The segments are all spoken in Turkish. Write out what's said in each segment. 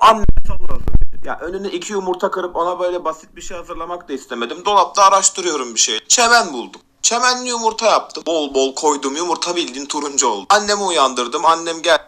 Sahur hazır. Ya önüne iki yumurta kırıp ona böyle basit bir şey hazırlamak da istemedim. Dolapta araştırıyorum bir şey. Çemen buldum. Çemenli yumurta yaptım. Bol bol koydum yumurta bildiğin turuncu oldu. Annemi uyandırdım. Annem gel.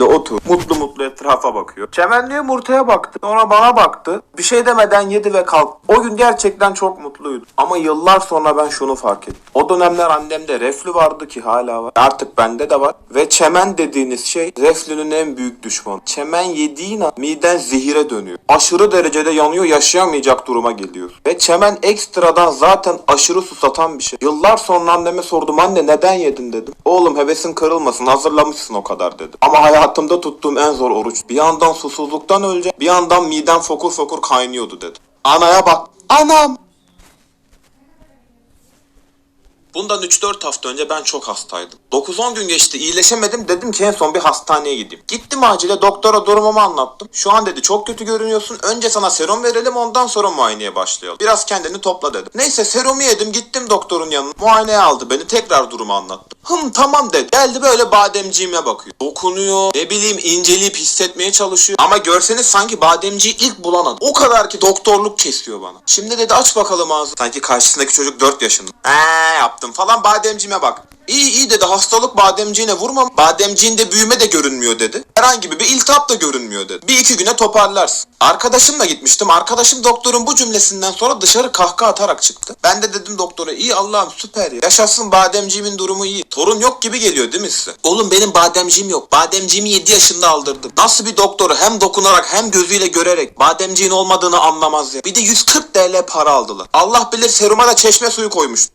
De otur. Mutlu mutlu etrafa bakıyor. Çemenli yumurtaya baktı. Sonra bana baktı. Bir şey demeden yedi ve kalktı. O gün gerçekten çok mutluydu. Ama yıllar sonra ben şunu fark ettim. O dönemler annemde reflü vardı ki hala var. Artık bende de var. Ve çemen dediğiniz şey reflünün en büyük düşmanı. Çemen yediğin an miden zehire dönüyor. Aşırı derecede yanıyor yaşayamayacak duruma geliyor. Ve çemen ekstradan zaten aşırı susatan bir şey. Yıllar sonra anneme sordum anne neden yedin dedim. Oğlum hevesin kırılmasın hazırlamışsın o kadar dedi. Ama hayatımda tuttuğum en zor oruç. Bir yandan susuzluktan öleceğim. Bir yandan midem fokur fokur kaynıyordu dedi. Anaya bak. Anam. Bundan 3-4 hafta önce ben çok hastaydım. 9-10 gün geçti iyileşemedim dedim ki en son bir hastaneye gideyim. Gittim acile doktora durumumu anlattım. Şu an dedi çok kötü görünüyorsun. Önce sana serum verelim ondan sonra muayeneye başlayalım. Biraz kendini topla dedim. Neyse serumu yedim gittim doktorun yanına. Muayeneye aldı beni tekrar durumu anlattım. Hım tamam dedi. Geldi böyle bademciğime bakıyor. Dokunuyor. Ne bileyim inceleyip hissetmeye çalışıyor. Ama görseniz sanki bademciyi ilk bulan adam. O kadar ki doktorluk kesiyor bana. Şimdi dedi aç bakalım ağzını. Sanki karşısındaki çocuk 4 yaşında. Eee yaptım falan bademciğime bak. İyi iyi dedi hastalık bademciğine vurma. Bademciğinde büyüme de görünmüyor dedi. Herhangi bir iltihap da görünmüyor dedi. Bir iki güne toparlarsın. Arkadaşımla gitmiştim. Arkadaşım doktorun bu cümlesinden sonra dışarı kahkaha atarak çıktı. Ben de dedim doktora iyi Allah'ım süper ya. Yaşasın bademciğimin durumu iyi. Torun yok gibi geliyor değil mi size? Oğlum benim bademciğim yok. Bademciğimi 7 yaşında aldırdım. Nasıl bir doktoru hem dokunarak hem gözüyle görerek bademciğin olmadığını anlamaz ya. Bir de 140 TL para aldılar. Allah bilir seruma da çeşme suyu koymuş.